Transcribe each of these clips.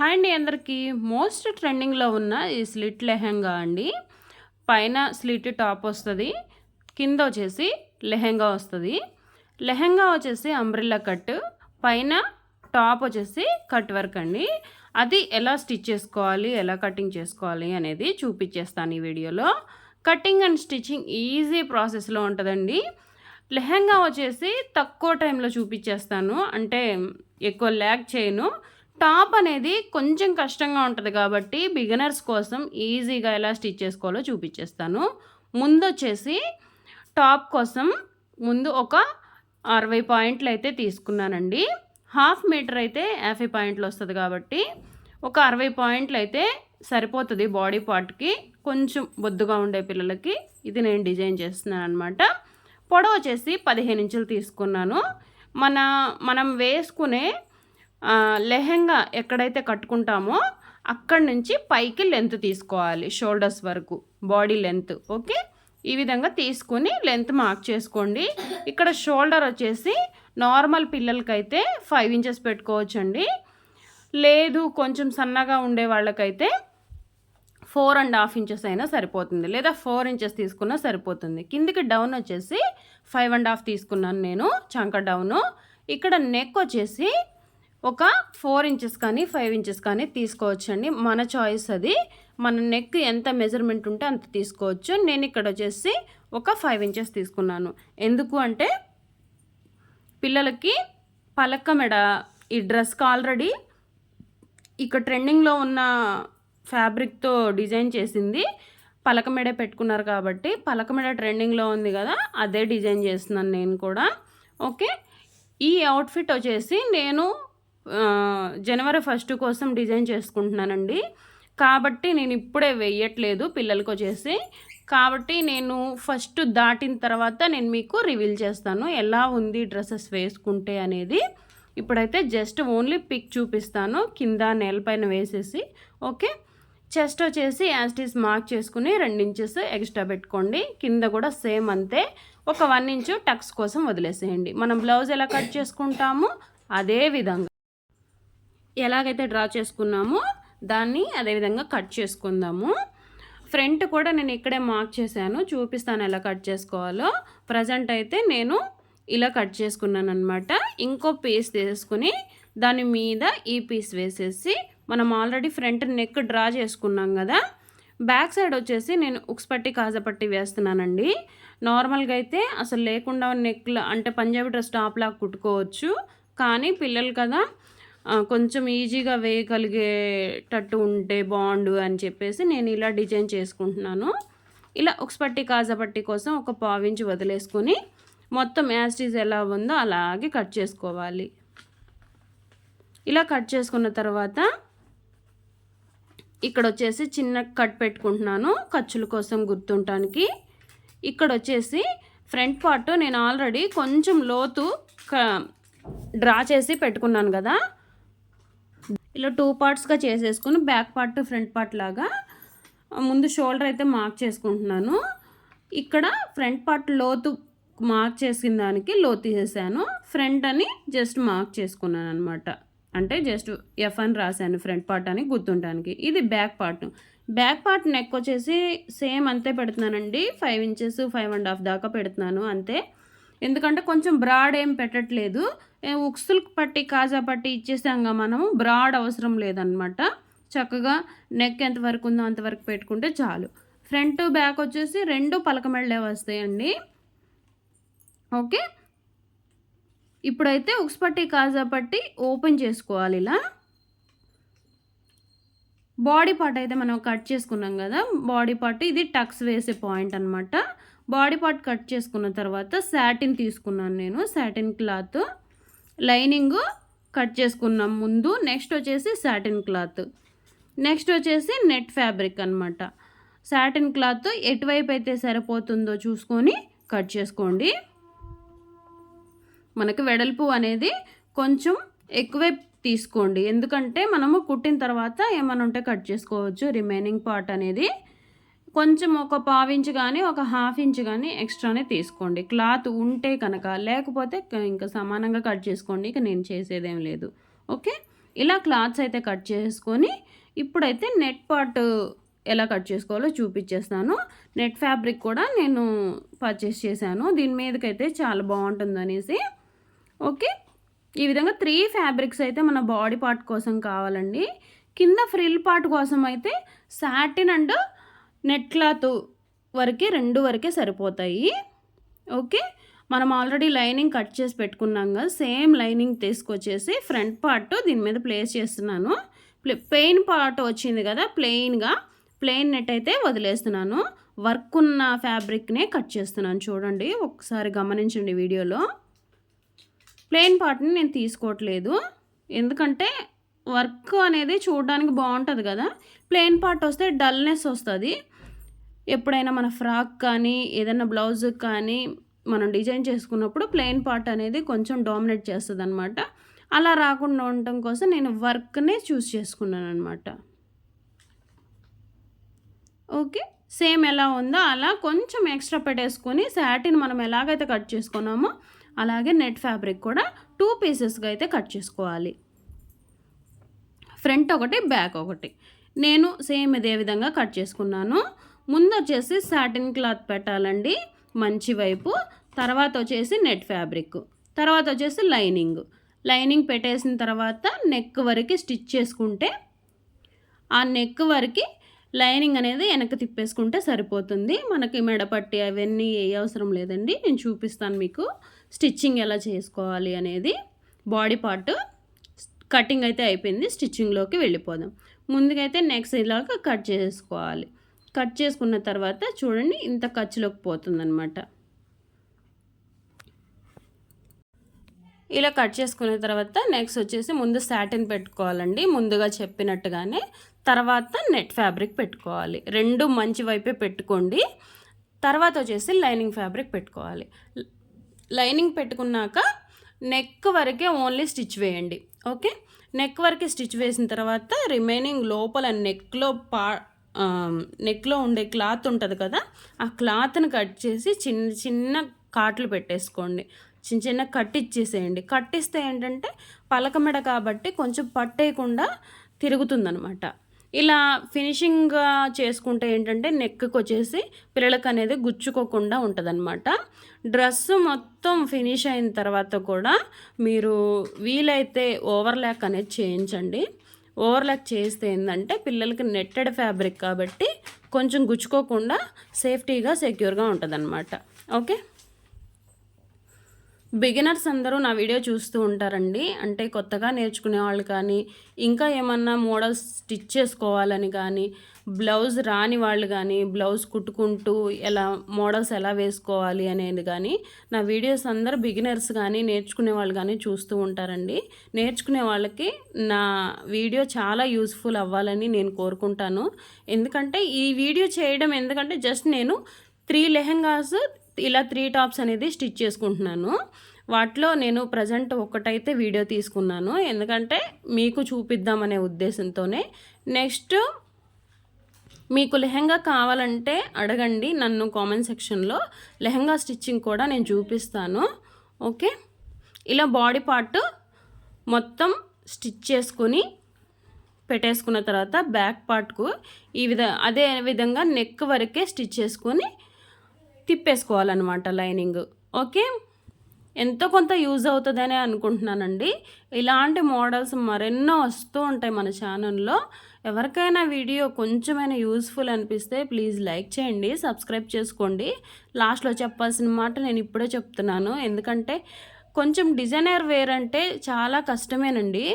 Hi అండి అందరికీ. Most ట్రెండింగ్లో ఉన్న ఈ స్లిట్ లెహెంగా అండి. పైన స్లిట్ టాప్ వస్తుంది కింద వచ్చేసి లెహెంగా వస్తుంది. లెహెంగా వచ్చేసి అంబ్రిల్లా కట్ పైన టాప్ వచ్చేసి కట్ వర్క్ అండి. అది ఎలా స్టిచ్ చేసుకోవాలి ఎలా కటింగ్ చేసుకోవాలి అనేది చూపించేస్తాను ఈ వీడియోలో. కటింగ్ అండ్ స్టిచ్చింగ్ ఈజీ ప్రాసెస్లో ఉంటుందండి. లెహెంగా వచ్చేసి తక్కువ టైంలో చూపించేస్తాను అంటే ఎక్కువ ల్యాక్ చేయను. టాప్ అనేది కొంచెం కష్టంగా ఉంటుంది కాబట్టి బిగినర్స్ కోసం ఈజీగా ఎలా స్టిచ్ చేసుకోవాలో చూపించేస్తాను ముందు వచ్చేసి టాప్ కోసం ముందు ఒక అరవై పాయింట్లు అయితే తీసుకున్నానండి. హాఫ్ మీటర్ అయితే యాభై పాయింట్లు వస్తుంది కాబట్టి ఒక అరవై పాయింట్లు అయితే సరిపోతుంది బాడీ పార్ట్కి కొంచెం బొద్దుగా ఉండే పిల్లలకి ఇది నేను డిజైన్ చేస్తున్నాను అనమాట పొడవు వచ్చేసి పదిహేను ఇంచులు తీసుకున్నాను. మన మనం వేసుకునే లెహెంగా ఎక్కడైతే కట్టుకుంటామో అక్కడి నుంచి పైకి లెంత్ తీసుకోవాలి షోల్డర్స్ వరకు బాడీ లెంత్ ఓకే? ఈ విధంగా తీసుకుని లెంత్ మార్క్ చేసుకోండి. ఇక్కడ షోల్డర్ వచ్చేసి నార్మల్ పిల్లలకైతే ఫైవ్ ఇంచెస్ పెట్టుకోవచ్చండి. లేదు కొంచెం సన్నగా ఉండే వాళ్ళకైతే ఫోర్ అండ్ హాఫ్ ఇంచెస్ అయినా సరిపోతుంది లేదా ఫోర్ ఇంచెస్ తీసుకున్నా సరిపోతుంది. కిందికి డౌన్ వచ్చేసి ఫైవ్ అండ్ హాఫ్ తీసుకున్నాను నేను చంక డౌను. ఇక్కడ నెక్ వచ్చేసి ఒక ఫోర్ ఇంచెస్ కానీ ఫైవ్ ఇంచెస్ కానీ తీసుకోవచ్చండి. మన చాయిస్ అది. మన నెక్ ఎంత మెజర్మెంట్ ఉంటే అంత తీసుకోవచ్చు. నేను ఇక్కడ వచ్చేసి ఒక ఫైవ్ ఇంచెస్ తీసుకున్నాను. ఎందుకు అంటే పిల్లలకి పలక్క మెడ ఈ డ్రెస్కి ఆల్రెడీ ఇక్కడ ట్రెండింగ్లో ఉన్న ఫ్యాబ్రిక్తో డిజైన్ చేసింది. పలక మెడ పెట్టుకున్నారు కాబట్టి పలక మెడ ట్రెండింగ్లో ఉంది కదా అదే డిజైన్ చేస్తున్నాను నేను కూడా. ఓకే? ఈ అవుట్ఫిట్ వచ్చేసి నేను జనవరి ఫస్ట్ కోసం డిజైన్ చేసుకుంటున్నానండి. కాబట్టి నేను ఇప్పుడే వేయట్లేదు పిల్లలకి వచ్చేసి కాబట్టి నేను ఫస్ట్ దాటిన తర్వాత నేను మీకు రివీల్ చేస్తాను. ఎలా ఉంది డ్రెస్సెస్ వేసుకుంటే అనేది. ఇప్పుడైతే జస్ట్ ఓన్లీ పిక్ చూపిస్తాను. కింద నేలపైన వేసేసి. ఓకే? చెస్ట్ వచ్చేసి యాస్టీస్ మార్క్ చేసుకుని రెండు ఇంచెస్ ఎక్స్ట్రా పెట్టుకోండి. కింద కూడా సేమ్ అంతే. ఒక వన్ ఇంచు టక్స్ కోసం వదిలేసేయండి. మనం బ్లౌజ్ ఎలా కట్ చేసుకుంటామో? అదే విధంగా. ఎలాగైతే డ్రా చేసుకున్నామో దాన్ని అదేవిధంగా కట్ చేసుకుందాము. ఫ్రంట్ కూడా నేను ఇక్కడే మార్క్ చేశాను. చూపిస్తాను ఎలా కట్ చేసుకోవాలో. ప్రజెంట్ అయితే నేను ఇలా కట్ చేసుకున్నాను అనమాట ఇంకో పీస్ తీసుకుని దాని మీద ఈ పీస్ వేసేసి మనం ఆల్రెడీ ఫ్రంట్ నెక్ డ్రా చేసుకున్నాం కదా. బ్యాక్ సైడ్ వచ్చేసి నేను ఉక్స్ పట్టి కాజపట్టి వేస్తున్నానండి. నార్మల్గా అయితే అసలు లేకుండా నెక్లో అంటే పంజాబీ డ్రెస్ టాప్ లాగా కుట్టుకోవచ్చు. కానీ పిల్లలు కదా కొంచెం ఈజీగా వేయగలిగేటట్టు ఉంటే బాగుండు అని చెప్పేసి నేను ఇలా డిజైన్ చేసుకుంటున్నాను. ఇలా ఒక పట్టి కాజపట్టి కోసం ఒక పావించి వదిలేసుకొని మొత్తం యాస్టీజ్ ఎలా ఉందో అలాగే కట్ చేసుకోవాలి. ఇలా కట్ చేసుకున్న తర్వాత ఇక్కడ వచ్చేసి చిన్న కట్ పెట్టుకుంటున్నాను ఖర్చుల కోసం గుర్తుంటానికి ఇక్కడ వచ్చేసి ఫ్రంట్ పార్ట్ నేను ఆల్రెడీ కొంచెం లోతు డ్రా చేసి పెట్టుకున్నాను కదా. ఇలా టూ పార్ట్స్గా చేసేసుకుని బ్యాక్ పార్ట్ ఫ్రంట్ పార్ట్ లాగా ముందు షోల్డర్ అయితే మార్క్ చేసుకుంటున్నాను. ఇక్కడ ఫ్రంట్ పార్ట్ లోతు మార్క్ చేసిన దానికి లోతు తీసేసాను. ఫ్రంట్ అని జస్ట్ మార్క్ చేసుకున్నాను అనమాట అంటే జస్ట్ ఎఫ్ అని రాశాను ఫ్రంట్ పార్ట్ అని గుర్తుంటానికి ఇది back part back part neck వచ్చేసి సేమ్ అంతే పెడుతున్నానండి. Five inches five and half దాకా పెడుతున్నాను అంతే. ఎందుకంటే కొంచెం బ్రాడ్ ఏం పెట్టట్లేదు. ఉక్సులు పట్టి కాజా పట్టి ఇచ్చేసాంగా మనము. బ్రాడ్ అవసరం లేదనమాట చక్కగా నెక్ ఎంత వరకు ఉందో అంతవరకు పెట్టుకుంటే చాలు. ఫ్రంట్ బ్యాక్ వచ్చేసి రెండు పలకమెళ్ళే వస్తాయండి. ఓకే? ఇప్పుడైతే ఉక్స్ పట్టి కాజా పట్టి ఓపెన్ చేసుకోవాలి ఇలా. బాడీ పార్ట్ అయితే మనం కట్ చేసుకున్నాం కదా. బాడీ పార్ట్ ఇది టక్స్ వేసే పాయింట్ అనమాట బాడీ పార్ట్ కట్ చేసుకున్న తర్వాత శాటిన్ తీసుకున్నాను నేను శాటిన్ క్లాత్. లైనింగ్ కట్ చేసుకున్నాం ముందు. నెక్స్ట్ వచ్చేసి శాటిన్ క్లాత్. నెక్స్ట్ వచ్చేసి నెట్ ఫ్యాబ్రిక్ అనమాట శాటిన్ క్లాత్ ఎటువైపు అయితే సరిపోతుందో చూసుకొని కట్ చేసుకోండి. మనకు వెడల్పు అనేది కొంచెం ఎక్కువే తీసుకోండి. ఎందుకంటే మనము కుట్టిన తర్వాత ఏమైనా ఉంటే కట్ చేసుకోవచ్చు. రిమైనింగ్ పార్ట్ అనేది కొంచెం ఒక పావించ్ కానీ ఒక హాఫ్ ఇంచ్ కానీ ఎక్స్ట్రానే తీసుకోండి. క్లాత్ ఉంటే కనుక లేకపోతే ఇంకా సమానంగా కట్ చేసుకోండి. ఇక నేను చేసేదేం లేదు. ఓకే? ఇలా క్లాత్స్ అయితే కట్ చేసుకొని ఇప్పుడైతే నెట్ పార్ట్ ఎలా కట్ చేసుకోవాలో చూపించేస్తాను నెట్ ఫ్యాబ్రిక్ కూడా నేను పర్చేస్ చేశాను. దీని మీదకైతే చాలా బాగుంటుంది అనేసి ఓకే? ఈ విధంగా త్రీ ఫ్యాబ్రిక్స్ అయితే మన బాడీ పార్ట్ కోసం కావాలండి. కింద ఫ్రిల్ పార్ట్ కోసం అయితే సాటిన్ అండ్ నెట్ క్లాత్ వరకే రెండు వరకే సరిపోతాయి. ఓకే? మనం ఆల్రెడీ లైనింగ్ కట్ చేసి పెట్టుకున్నాం కదా సేమ్ లైనింగ్ తీసుకొచ్చేసి ఫ్రంట్ పార్ట్ దీని మీద ప్లేస్ చేస్తున్నాను. ప్లెయిన్ పార్ట్ వచ్చింది కదా ప్లెయిన్గా ప్లెయిన్ నెట్ అయితే వదిలేస్తున్నాను. వర్క్ ఉన్న ఫ్యాబ్రిక్నే కట్ చేస్తున్నాను చూడండి ఒకసారి గమనించండి వీడియోలో. ప్లెయిన్ పార్ట్ని నేను తీసుకోవట్లేదు ఎందుకంటే వర్క్ అనేది చూడడానికి బాగుంటుంది కదా. ప్లెయిన్ పార్ట్ వస్తే డల్నెస్ వస్తుంది. ఎప్పుడైనా మన ఫ్రాక్ కానీ ఏదైనా బ్లౌజ్ కానీ మనం డిజైన్ చేసుకున్నప్పుడు ప్లెయిన్ పార్ట్ అనేది కొంచెం డామినేట్ చేస్తుంది అనమాట అలా రాకుండా ఉండటం కోసం నేను వర్క్నే చూస్ చేసుకున్నాను అనమాట ఓకే? సేమ్ ఎలా ఉందో అలా కొంచెం ఎక్స్ట్రా పెట్టేసుకొని శాటిన్ మనం ఎలాగైతే కట్ చేసుకున్నామో అలాగే నెట్ ఫ్యాబ్రిక్ కూడా టూ పీసెస్గా అయితే కట్ చేసుకోవాలి. ఫ్రంట్ ఒకటి బ్యాక్ ఒకటి. నేను సేమ్ ఇదే విధంగా కట్ చేసుకున్నాను. ముందు వచ్చేసి సాటిన్ క్లాత్ పెట్టాలండి మంచి వైపు. తర్వాత వచ్చేసి నెట్ ఫ్యాబ్రిక్ తర్వాత వచ్చేసి లైనింగ్ లైనింగ్ పెట్టేసిన తర్వాత నెక్ వరకు స్టిచ్ చేసుకుంటే ఆ నెక్ వరకు లైనింగ్ అనేది వెనక్కి తిప్పేసుకుంటే సరిపోతుంది. మనకి మెడపట్టి అవన్నీ ఏ అవసరం లేదండి. నేను చూపిస్తాను మీకు స్టిచ్చింగ్ ఎలా చేసుకోవాలి అనేది. బాడీ పార్ట్ కటింగ్ అయితే అయిపోయింది. స్టిచ్చింగ్లోకి వెళ్ళిపోదాం. ముందుకైతే నెక్స్ట్ ఇలాగా కట్ చేసుకోవాలి. కట్ చేసుకున్న తర్వాత చూడండి ఇంత ఖర్చులోకి పోతుందనమాట ఇలా కట్ చేసుకున్న తర్వాత నెక్స్ట్ వచ్చేసి ముందు సాటిన్ పెట్టుకోవాలండి. ముందుగా చెప్పినట్టుగానే తర్వాత నెట్ ఫ్యాబ్రిక్ పెట్టుకోవాలి. రెండు మంచి వైపే పెట్టుకోండి. తర్వాత వచ్చేసి లైనింగ్ ఫ్యాబ్రిక్ పెట్టుకోవాలి. లైనింగ్ పెట్టుకున్నాక నెక్ వరకే ఓన్లీ స్టిచ్ వేయండి. ఓకే నెక్ వరకే స్టిచ్ వేసిన తర్వాత రిమైనింగ్ లోపల నెక్లో పా నెక్లో ఉండే క్లాత్ ఉంటుంది కదా ఆ క్లాత్ని కట్ చేసి చిన్న చిన్న కాట్లు పెట్టేసుకోండి. చిన్న చిన్న కట్టిచ్చేసేయండి కట్టిస్తే ఏంటంటే పలకమెడ కాబట్టి కొంచెం పట్టేయకుండా తిరుగుతుందనమాట. ఇలా ఫినిషింగ్గా చేసుకుంటే ఏంటంటే నెక్కి వచ్చేసి పిల్లలకు అనేది గుచ్చుకోకుండా ఉంటుందన్నమాట డ్రెస్ మొత్తం ఫినిష్ అయిన తర్వాత కూడా మీరు వీలైతే ఓవర్లాక్ అనేది చేయించండి. ఓవర్లాక్ చేస్తే ఏంటంటే పిల్లలకి నెట్టెడ్ ఫ్యాబ్రిక్ కాబట్టి కొంచెం గుచ్చుకోకుండా సేఫ్టీగా సెక్యూర్గా ఉంటుంది ఓకే? బిగినర్స్ అందరూ నా వీడియో చూస్తూ ఉంటారండి. అంటే కొత్తగా నేర్చుకునే వాళ్ళు కానీ ఇంకా ఏమన్నా మోడల్స్ స్టిచ్ చేసుకోవాలని కానీ బ్లౌజ్ రాని వాళ్ళు కానీ బ్లౌజ్ కుట్టుకుంటూ ఎలా మోడల్స్ ఎలా వేసుకోవాలి అనేది కానీ నా వీడియోస్ అందరూ బిగినర్స్ కానీ నేర్చుకునే వాళ్ళు కానీ చూస్తూ ఉంటారండి. నేర్చుకునే వాళ్ళకి నా వీడియో చాలా యూస్ఫుల్ అవ్వాలని నేను కోరుకుంటాను. ఎందుకంటే ఈ వీడియో చేయడం ఎందుకంటే జస్ట్ నేను త్రీ లెహెంగాస్ ఇలా త్రీ టాప్స్ అనేది స్టిచ్ చేసుకుంటున్నాను. వాటిలో నేను ప్రజెంట్ ఒకటైతే వీడియో తీసుకున్నాను. ఎందుకంటే మీకు చూపిద్దామనే ఉద్దేశంతోనే. నెక్స్ట్ మీకు లెహంగా కావాలంటే అడగండి నన్ను కామెంట్ సెక్షన్లో లెహంగా స్టిచ్చింగ్ కూడా నేను చూపిస్తాను. ఓకే ఇలా బాడీ పార్ట్ మొత్తం స్టిచ్ చేసుకుని పెట్టేసుకున్న తర్వాత బ్యాక్ పార్ట్కు ఈ విధ అదే విధంగా నెక్ వరకే స్టిచ్ చేసుకొని తిప్పేసుకోవాలన్నమాట లైనింగ్. ఓకే? ఎంతో కొంత యూజ్ అవుతుందని అనుకుంటున్నానండి. ఇలాంటి మోడల్స్ మరెన్నో వస్తూ ఉంటాయి మన ఛానల్లో. ఎవరికైనా వీడియో కొంచెమైనా యూస్ఫుల్ అనిపిస్తే ప్లీజ్ లైక్ చేయండి సబ్స్క్రైబ్ చేసుకోండి. లాస్ట్లో చెప్పాల్సిన మాట నేను ఇప్పుడే చెప్తున్నాను. ఎందుకంటే కొంచెం డిజైనర్ వేర్ అంటే చాలా కష్టమేనండి.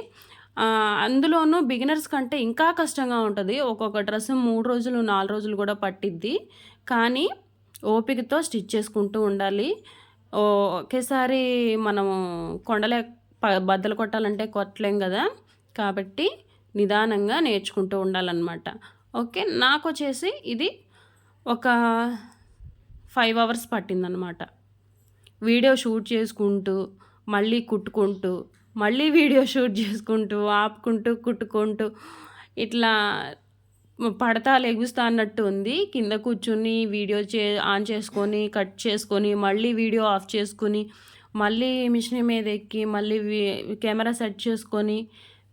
అందులోనూ బిగినర్స్ కంటే ఇంకా కష్టంగా ఉంటుంది. ఒక్కొక్క డ్రెస్ మూడు రోజులు నాలుగు రోజులు కూడా పట్టిద్ది. కానీ ఓపికతో స్టిచ్ చేసుకుంటూ ఉండాలి. ఒకేసారి మనము కొండలే బద్దలు కొట్టాలంటే కొట్టలేం కదా? కాబట్టి నిదానంగా నేర్చుకుంటూ ఉండాలన్నమాట. ఓకే నాకు వచ్చేసి ఇది ఒక ఫైవ్ అవర్స్ పట్టిందనమాట వీడియో షూట్ చేసుకుంటూ మళ్ళీ కుట్టుకుంటూ మళ్ళీ వీడియో షూట్ చేసుకుంటూ ఆపుకుంటూ కుట్టుకుంటూ ఇట్లా పడతా లెగుస్తా అన్నట్టు ఉంది. కింద కూర్చుని వీడియో చే ఆన్ చేసుకొని కట్ చేసుకొని మళ్ళీ వీడియో ఆఫ్ చేసుకొని మళ్ళీ మిషన్ మీద ఎక్కి మళ్ళీ కెమెరా సెట్ చేసుకొని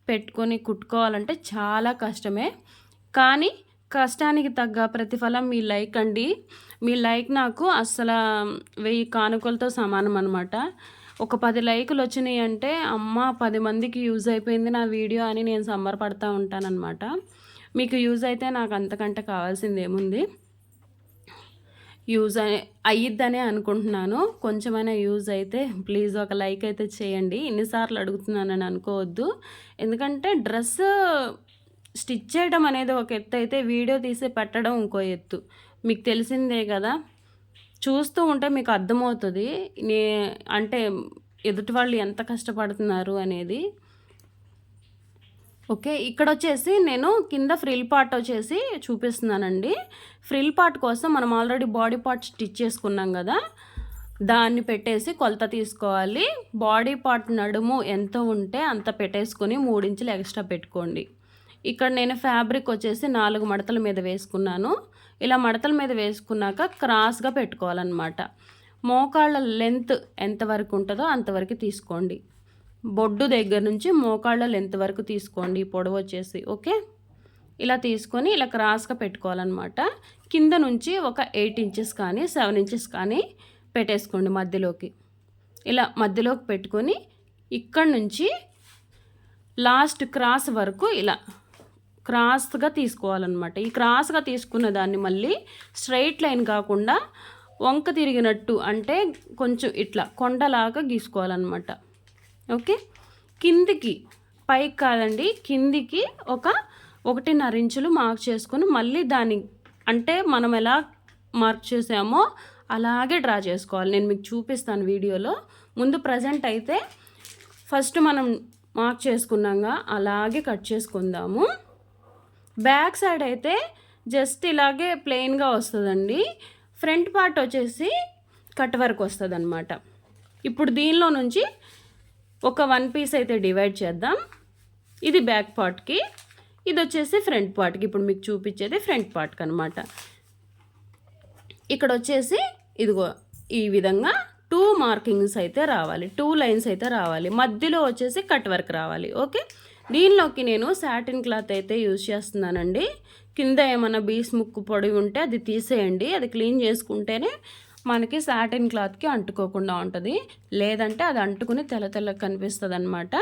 పెట్టుకొని కుట్టుకోవాలంటే చాలా కష్టమే. కానీ కష్టానికి తగ్గ ప్రతిఫలం మీ లైక్ అండి. మీ లైక్ నాకు అస్సలు వెయ్యి కానుకలతో సమానం అనమాట ఒక పది లైకులు వచ్చినాయి అంటే అమ్మ పది మందికి యూజ్ అయిపోయింది నా వీడియో అని నేను సంబరపడతా ఉంటానన్నమాట. మీకు యూజ్ అయితే నాకు అంతకంటే కావాల్సింది ఏముంది? యూజ్ అయ్యిద్దనే అనుకుంటున్నాను. కొంచెమైనా యూజ్ అయితే ప్లీజ్ ఒక లైక్ అయితే చేయండి. ఎన్నిసార్లు అడుగుతున్నానని అనుకోవద్దు. ఎందుకంటే డ్రెస్ స్టిచ్ చేయడం అనేది ఒక ఎత్తు అయితే వీడియో తీసి పెట్టడం ఇంకో ఎత్తు. మీకు తెలిసిందే కదా. చూస్తూ ఉంటే మీకు అర్థమవుతుంది. నే అంటే ఎదుటి వాళ్ళు ఎంత కష్టపడుతున్నారు అనేది. ఓకే ఇక్కడ వచ్చేసి నేను కింద ఫ్రిల్ పార్ట్ వచ్చేసి చూపిస్తున్నానండి. ఫ్రిల్ పార్ట్ కోసం మనం ఆల్రెడీ బాడీ పార్ట్ స్టిచ్ చేసుకున్నాం కదా దాన్ని పెట్టేసి కొలత తీసుకోవాలి. బాడీ పార్ట్ నడుము ఎంత ఉంటే అంత పెట్టేసుకొని మూడించులు ఎక్స్ట్రా పెట్టుకోండి. ఇక్కడ నేను ఫ్యాబ్రిక్ వచ్చేసి నాలుగు మడతల మీద వేసుకున్నాను. ఇలా మడతల మీద వేసుకున్నాక క్రాస్గా పెట్టుకోవాలన్నమాట. మోకాళ్ళ లెంత్ ఎంతవరకు ఉంటుందో అంతవరకు తీసుకోండి. బొడ్డు దగ్గర నుంచి మోకాళ్ళ లెంత్ వరకు తీసుకోండి పొడవు వచ్చేసి ఓకే? ఇలా తీసుకొని ఇలా క్రాస్గా పెట్టుకోవాలన్నమాట. కింద నుంచి ఒక ఎయిట్ ఇంచెస్ కానీ సెవెన్ ఇంచెస్ కానీ పెట్టేసుకోండి మధ్యలోకి. ఇలా మధ్యలోకి పెట్టుకొని ఇక్కడ నుంచి లాస్ట్ క్రాస్ వరకు ఇలా క్రాస్గా తీసుకోవాలన్నమాట. ఈ క్రాస్గా తీసుకున్న దాన్ని మళ్ళీ స్ట్రైట్ లైన్ కాకుండా వంక తిరిగినట్టు అంటే కొంచెం ఇట్లా కొండలాగా గీసుకోవాలన్నమాట. ఓకే? కిందికి పైకి కాదండి కిందికి ఒక ఒకటిన్నర ఇంచులు మార్క్ చేసుకొని మళ్ళీ దాన్ని అంటే మనం ఎలా మార్క్ చేసామో అలాగే డ్రా చేసుకోవాలి. నేను మీకు చూపిస్తాను వీడియోలో. ముందు ప్రజెంట్ అయితే ఫస్ట్ మనం మార్క్ చేసుకున్నాగా అలాగే కట్ చేసుకుందాము. బ్యాక్ సైడ్ అయితే జస్ట్ ఇలాగే ప్లెయిన్గా వస్తుందండి. ఫ్రంట్ పార్ట్ వచ్చేసి కట్ వరకు వస్తుంది ఇప్పుడు దీనిలో నుంచి ఒక వన్ పీస్ అయితే డివైడ్ చేద్దాం. ఇది బ్యాక్ పార్ట్కి ఇది వచ్చేసి ఫ్రంట్ పార్ట్కి ఇప్పుడు మీకు చూపించేది ఫ్రంట్ పార్ట్కి అనమాట ఇక్కడ వచ్చేసి ఇదిగో ఈ విధంగా టూ మార్కింగ్స్ అయితే రావాలి. టూ లైన్స్ అయితే రావాలి. మధ్యలో వచ్చేసి కట్ వర్క్ రావాలి. ఓకే? దీనిలోకి నేను సాటిన్ క్లాత్ అయితే యూజ్ చేస్తున్నానండి. కింద ఏమైనా బీస్ ముక్కు పొడి ఉంటే అది తీసేయండి. అది క్లీన్ చేసుకుంటేనే మనకి సాటిన్ క్లాత్కి అంటుకోకుండా ఉంటుంది. లేదంటే అది అంటుకుని తెల్ల తెల్ల కనిపిస్తుంది అనమాట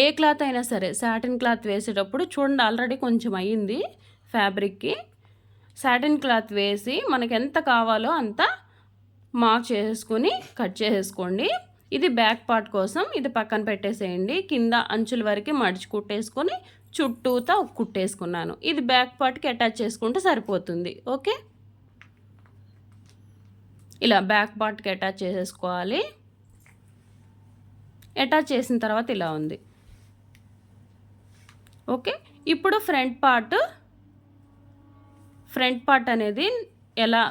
ఏ క్లాత్ అయినా సరే సాటిన్ క్లాత్ వేసేటప్పుడు చూడండి ఆల్రెడీ కొంచెం అయ్యింది ఫ్యాబ్రిక్కి సాటిన్ క్లాత్ వేసి మనకి ఎంత కావాలో అంత మార్క్ చేసుకుని కట్ చేసేసుకోండి ఇది బ్యాక్ పార్ట్ కోసం ఇది పక్కన పెట్టేసేయండి. కింద అంచుల వరకు మడిచి కుట్టేసుకొని చుట్టూతా కుట్టేసుకున్నాను. ఇది బ్యాక్ పార్ట్కి అటాచ్ చేసుకుంటే సరిపోతుంది. ఓకే? ఇలా బ్యాక్ పార్ట్కి అటాచ్ చేసేసుకోవాలి. అటాచ్ చేసిన తర్వాత ఇలా ఉంది. ఓకే? ఇప్పుడు ఫ్రంట్ పార్ట్ ఫ్రంట్ పార్ట్ అనేది ఎలా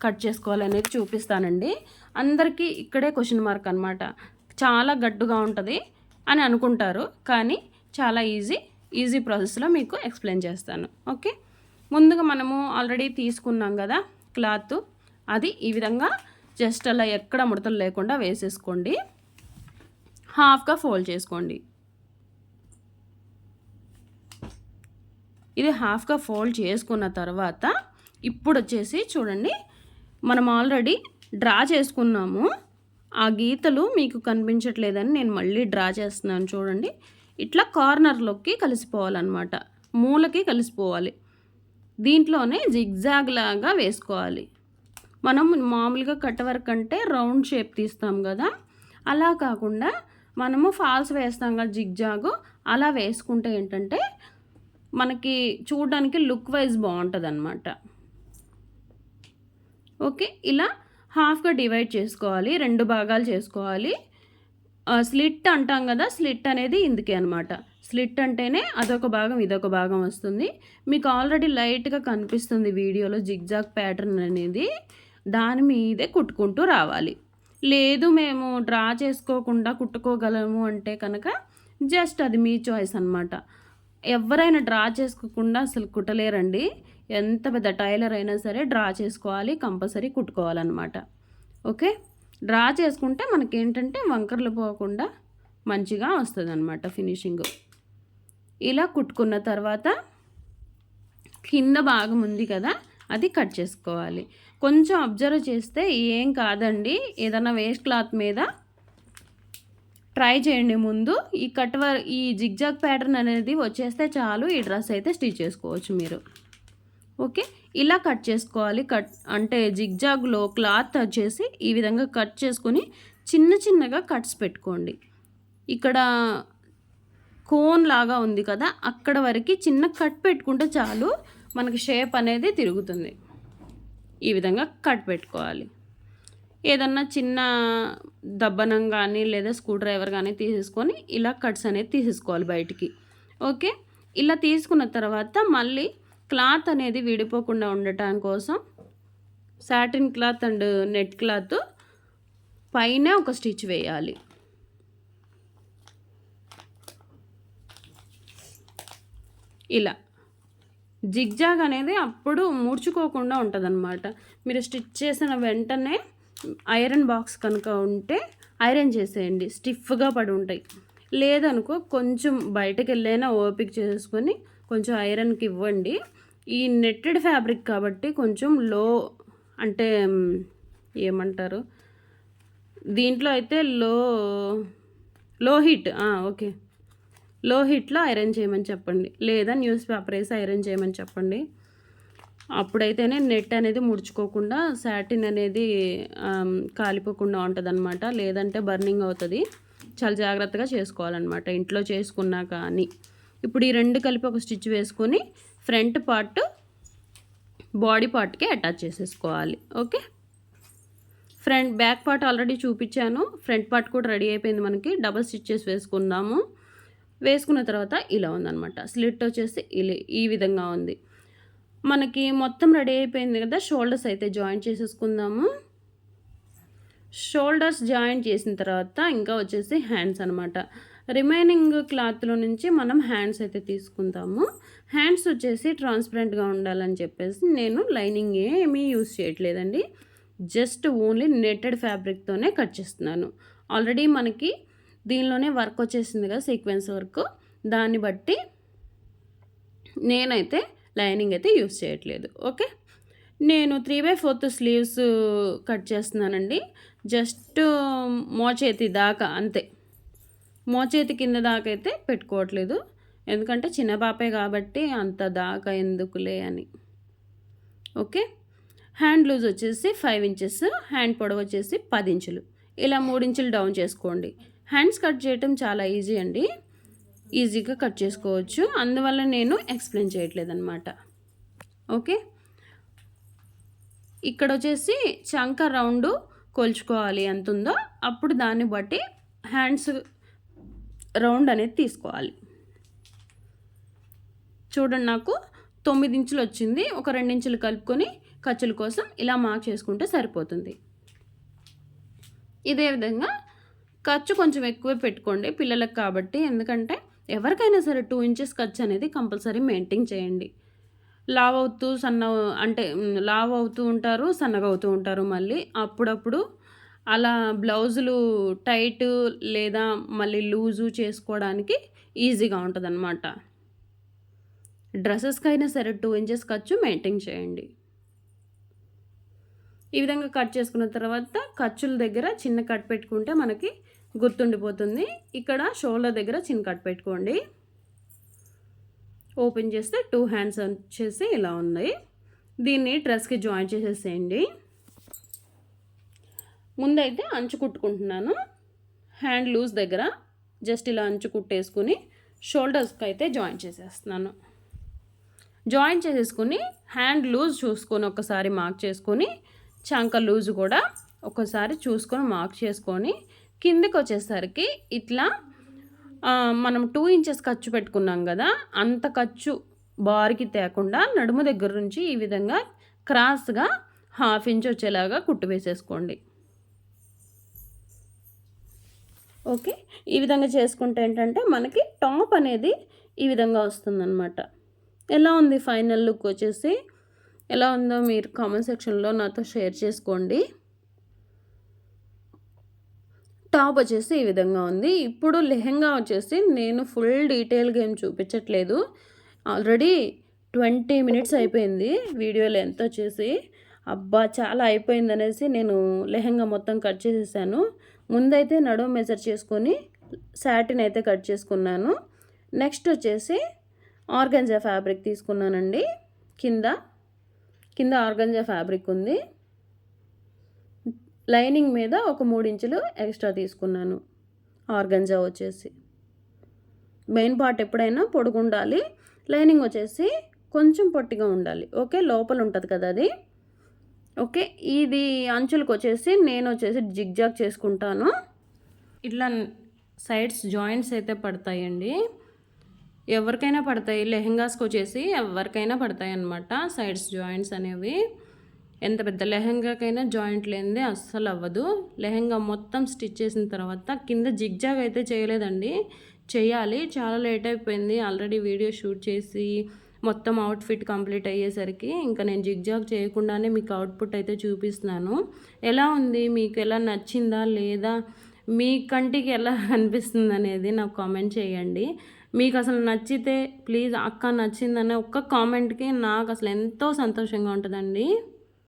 కట్ చేసుకోవాలనేది చూపిస్తానండి. అందరికీ ఇక్కడే క్వశ్చన్ మార్క్ అనమాట చాలా గడ్డుగా ఉంటుంది అని అనుకుంటారు కానీ చాలా ఈజీ ఈజీ ప్రాసెస్లో మీకు ఎక్స్ప్లెయిన్ చేస్తాను. ఓకే? ముందుగా మనము ఆల్రెడీ తీసుకున్నాం కదా క్లాత్. అది ఈ విధంగా జస్ట్ అలా ఎక్కడ ముడతలు లేకుండా వేసేసుకోండి. హాఫ్గా ఫోల్డ్ చేసుకోండి. ఇది హాఫ్గా ఫోల్డ్ చేసుకున్న తర్వాత ఇప్పుడు వచ్చేసి చూడండి మనం ఆల్రెడీ డ్రా చేసుకున్నాము. ఆ గీతలు మీకు కనిపించట్లేదని నేను మళ్ళీ డ్రా చేస్తున్నాను చూడండి. ఇట్లా కార్నర్లోకి కలిసిపోవాలన్నమాట. మూలకి కలిసిపోవాలి. దీంట్లోనే జిగ్జాగ్ లాగా వేసుకోవాలి. మనం మామూలుగా కట్ వర్క్ అంటే రౌండ్ షేప్ తీస్తాం కదా. అలా కాకుండా మనము ఫాల్స్ వేస్తాం కదా జిగ్జాగు. అలా వేసుకుంటే ఏంటంటే మనకి చూడడానికి లుక్ వైజ్ బాగుంటుంది అనమాట ఓకే ఇలా హాఫ్గా డివైడ్ చేసుకోవాలి రెండు భాగాలు చేసుకోవాలి. స్లిట్ అంటాం కదా స్లిట్ అనేది ఇందుకే అనమాట స్లిట్ అంటేనే అదొక భాగం ఇదొక భాగం వస్తుంది. మీకు ఆల్రెడీ లైట్గా కనిపిస్తుంది వీడియోలో జిగ్జాగ్ ప్యాటర్న్ అనేది. దాని మీదే కుట్టుకుంటూ రావాలి. లేదు మేము డ్రా చేసుకోకుండా కుట్టుకోగలము అంటే కనుక జస్ట్ అది మీ చాయిస్ అనమాట ఎవరైనా డ్రా చేసుకోకుండా అసలు కుట్టలేరండి. ఎంత పెద్ద టైలర్ అయినా సరే డ్రా చేసుకోవాలి కంపల్సరీ కుట్టుకోవాలన్నమాట. ఓకే? డ్రా చేసుకుంటే మనకేంటంటే వంకరలు వంకర్లు పోకుండా మంచిగా వస్తుంది అనమాట ఫినిషింగ్. ఇలా కుట్టుకున్న తర్వాత కింద భాగం ఉంది కదా అది కట్ చేసుకోవాలి. కొంచెం అబ్జర్వ్ చేస్తే ఏం కాదండి. ఏదైనా వేస్ట్ క్లాత్ మీద ట్రై చేయండి ముందు. ఈ కట్ వర్ ఈ జిగ్జాగ్ ప్యాటర్న్ అనేది వచ్చేస్తే చాలు. ఈ డ్రెస్ అయితే స్టిచ్ చేసుకోవచ్చు మీరు. ఓకే? ఇలా కట్ చేసుకోవాలి. కట్ అంటే జిగ్జాగ్లో క్లాత్ వచ్చేసి ఈ విధంగా కట్ చేసుకొని చిన్న చిన్నగా కట్స్ పెట్టుకోండి. ఇక్కడ కోన్ లాగా ఉంది కదా అక్కడ వరకు చిన్న కట్ పెట్టుకుంటే చాలు మనకి షేప్ అనేది తిరుగుతుంది. ఈ విధంగా కట్ పెట్టుకోవాలి. ఏదన్నా చిన్న దబ్బనం కానీ లేదా స్క్రూ డ్రైవర్ కానీ తీసుకొని ఇలా కట్స్ అనేది తీసేసుకోవాలి బయటికి. ఓకే? ఇలా తీసుకున్న తర్వాత మళ్ళీ క్లాత్ అనేది విడిపోకుండా ఉండటం కోసం satin cloth and net cloth పైన ఒక స్టిచ్ వేయాలి. ఇలా. జిగ్జాగ్ అనేది అప్పుడు ముడుచుకోకుండా ఉంటుంది మీరు స్టిచ్ చేసిన వెంటనే ఐరన్ బాక్స్ కనుక ఉంటే ఐరన్ చేసేయండి. స్టిఫ్గా పడి ఉంటాయి. లేదనుకో కొంచెం బయటకు వెళ్ళైనా ఓపిక చేసుకొని కొంచెం ఐరన్కి ఇవ్వండి. ఈ నెట్టెడ్ ఫ్యాబ్రిక్ కాబట్టి కొంచెం లో అంటే ఏమంటారు? దీంట్లో అయితే లో లో హీట్ ఓకే. లో హీట్లో ఐరన్ చేయమని చెప్పండి. లేదా న్యూస్ పేపర్ వేసి ఐరన్ చేయమని చెప్పండి. అప్పుడైతేనే నెట్ అనేది ముడుచుకోకుండా సాటిన్ అనేది కాలిపోకుండా ఉంటుంది అనమాట లేదంటే బర్నింగ్ అవుతుంది. చాలా జాగ్రత్తగా చేసుకోవాలన్నమాట. ఇంట్లో చేసుకున్నా కానీ. ఇప్పుడు ఈ రెండు కలిపి ఒక స్టిచ్ వేసుకొని ఫ్రంట్ పార్ట్ బాడీ పార్ట్కి అటాచ్ చేసేసుకోవాలి. Okay? Front back part already చూపించాను. ఫ్రంట్ పార్ట్ కూడా రెడీ అయిపోయింది మనకి. డబల్ స్టిచ్చెస్ వేసుకుందాము. వేసుకున్న తర్వాత ఇలా ఉందన్నమాట. స్లిట్ వచ్చేసి ఇలా ఈ విధంగా ఉంది. మనకి మొత్తం రెడీ అయిపోయింది కదా షోల్డర్స్ అయితే జాయిన్ చేసేసుకుందాము. షోల్డర్స్ జాయిన్ చేసిన తర్వాత ఇంకా వచ్చేసి హ్యాండ్స్ అనమాట రిమైనింగ్ క్లాత్లో నుంచి మనం హ్యాండ్స్ అయితే తీసుకుందాము. హ్యాండ్స్ వచ్చేసి ట్రాన్స్పరెంట్గా ఉండాలని చెప్పేసి నేను లైనింగ్ ఏమీ యూస్ చేయట్లేదండి. జస్ట్ ఓన్లీ నెట్టెడ్ ఫ్యాబ్రిక్తోనే కట్ చేస్తున్నాను. ఆల్రెడీ మనకి దీనిలోనే వర్క్ వచ్చేసింది కదా సీక్వెన్స్ వర్క్. దాన్ని బట్టి నేనైతే లైనింగ్ అయితే యూస్ చేయట్లేదు. ఓకే? నేను three by fourth sleeves cut చేస్తున్నానండి. జస్ట్ మోచేతి దాకా అంతే. మోచేతి కింద దాకా అయితే పెట్టుకోవట్లేదు. ఎందుకంటే చిన్న పాపే కాబట్టి అంత దాకా ఎందుకులే అని. ఓకే? హ్యాండ్ లూజ్ వచ్చేసి ఫైవ్ ఇంచెస్ హ్యాండ్ పొడవు వచ్చేసి పది ఇంచులు. ఇలా మూడు ఇంచులు డౌన్ చేసుకోండి. హ్యాండ్స్ కట్ చేయటం చాలా ఈజీ అండి. ఈజీగా కట్ చేసుకోవచ్చు. అందువల్ల నేను ఎక్స్ప్లెయిన్ చేయట్లేదన్నమాట. ఓకే? ఇక్కడ వచ్చేసి చంక రౌండ్ కొలుచుకోవాలి ఎంత ఉందో అప్పుడు దాన్ని బట్టి హ్యాండ్స్ రౌండ్ అనేది తీసుకోవాలి. చూడండి నాకు తొమ్మిది ఇంచులు వచ్చింది. ఒక రెండించులు కలుపుకొని ఖర్చుల కోసం ఇలా మార్క్ చేసుకుంటే సరిపోతుంది. ఇదే విధంగా ఖర్చు కొంచెం ఎక్కువే పెట్టుకోండి పిల్లలకు కాబట్టి. ఎందుకంటే ఎవరికైనా సరే టూ ఇంచెస్ ఖర్చు అనేది కంపల్సరీ మెయింటైన్ చేయండి. లావ్ అవుతూ సన్న అంటే లావ్ అవుతూ ఉంటారు సన్నగా అవుతూ ఉంటారు మళ్ళీ. అప్పుడప్పుడు అలా బ్లౌజులు టైట్ లేదా మళ్ళీ లూజు చేసుకోవడానికి ఈజీగా ఉంటుంది అనమాట డ్రెస్సెస్కి అయినా సరే టూ ఇంచెస్ ఖర్చు మెయింటైన్ చేయండి. ఈ విధంగా కట్ చేసుకున్న తర్వాత ఖర్చుల దగ్గర చిన్న కట్ పెట్టుకుంటే మనకి గుర్తుండిపోతుంది. ఇక్కడ షోల్డర్ దగ్గర చిన్న కట్ పెట్టుకోండి. ఓపెన్ చేస్తే టూ హ్యాండ్స్ వచ్చేసి ఇలా ఉన్నాయి దీన్ని డ్రెస్కి జాయిన్ చేసేసేయండి. ముందైతే అంచు కుట్టుకుంటున్నాను. హ్యాండ్ లూజ్ దగ్గర జస్ట్ ఇలా అంచు కుట్టేసుకుని షోల్డర్స్కి అయితే జాయిన్ చేసేస్తున్నాను. జాయిన్ చేసేసుకుని హ్యాండ్ లూజ్ చూసుకొని ఒకసారి మార్క్ చేసుకొని చంక లూజ్ కూడా ఒకసారి చూసుకొని మార్క్ చేసుకొని కిందకి వచ్చేసరికి ఇట్లా మనం టూ ఇంచెస్ ఖర్చు పెట్టుకున్నాం కదా అంత ఖర్చు బారికి తేకుండా నడుము దగ్గర నుంచి ఈ విధంగా క్రాస్గా హాఫ్ ఇంచ్ వచ్చేలాగా కుట్టు వేసేసుకోండి. ఓకే ఈ విధంగా చేసుకుంటే ఏంటంటే మనకి టాప్ అనేది ఈ విధంగా వస్తుందన్నమాట. ఎలా ఉంది ఫైనల్ లుక్ వచ్చేసి? ఎలా ఉందో మీరు కామెంట్ సెక్షన్లో నాతో షేర్ చేసుకోండి. టాప్ వచ్చేసి ఈ విధంగా ఉంది. ఇప్పుడు లెహెంగా వచ్చేసి నేను ఫుల్ డీటెయిల్గా ఏం చూపించట్లేదు. ఆల్రెడీ ట్వంటీ మినిట్స్ అయిపోయింది వీడియో లెంత్ వచ్చేసి. అబ్బా చాలా అయిపోయింది అనేసి నేను లెహెంగా మొత్తం కట్ చేసేసాను. ముందైతే నడుము మెజర్ చేసుకొని శాటిన్ అయితే కట్ చేసుకున్నాను. నెక్స్ట్ వచ్చేసి ఆర్గంజా ఫ్యాబ్రిక్ తీసుకున్నానండి. కింద కింద ఆర్గంజా ఫ్యాబ్రిక్ ఉంది. లైనింగ్ మీద ఒక మూడు ఇంచులు ఎక్స్ట్రా తీసుకున్నాను. ఆర్గంజా వచ్చేసి. మెయిన్ పార్ట్ ఎప్పుడైనా పొడుగు ఉండాలి లైనింగ్ వచ్చేసి కొంచెం పొట్టిగా ఉండాలి. ఓకే లోపల ఉంటుంది కదా అది. ఓకే ఇది అంచులకు వచ్చేసి నేను వచ్చేసి జిగ్జాగ్ చేసుకుంటాను. ఇట్లా సైడ్స్ జాయింట్స్ అయితే పడతాయండి. ఎవరికైనా పడతాయి. లెహెంగాస్కి వచ్చేసి ఎవరికైనా పడతాయి అన్నమాట సైడ్స్ జాయింట్స్ అనేవి. ఎంత పెద్ద లెహెంగాకైనా జాయింట్ లేనిదే అస్సలు అవ్వదు. లెహెంగా మొత్తం స్టిచ్ చేసిన తర్వాత కింద జిగ్జాగ్ అయితే చేయలేదండి. చేయాలి. చాలా లేట్ అయిపోయింది. ఆల్రెడీ వీడియో షూట్ చేసి మొత్తం అవుట్ఫిట్ కంప్లీట్ అయ్యేసరికి ఇంకా నేను జిగ్జాగ్ చేయకుండానే మీకు అవుట్పుట్ అయితే చూపిస్తున్నాను. ఎలా ఉంది? మీకు ఎలా నచ్చిందా? లేదా మీ కంటికి ఎలా అనిపిస్తుంది అనేది నాకు కామెంట్ చేయండి. మీకు అసలు నచ్చితే ప్లీజ్ అక్క నచ్చిందనే ఒక్క కామెంట్కి నాకు అసలు ఎంతో సంతోషంగా ఉంటుందండి.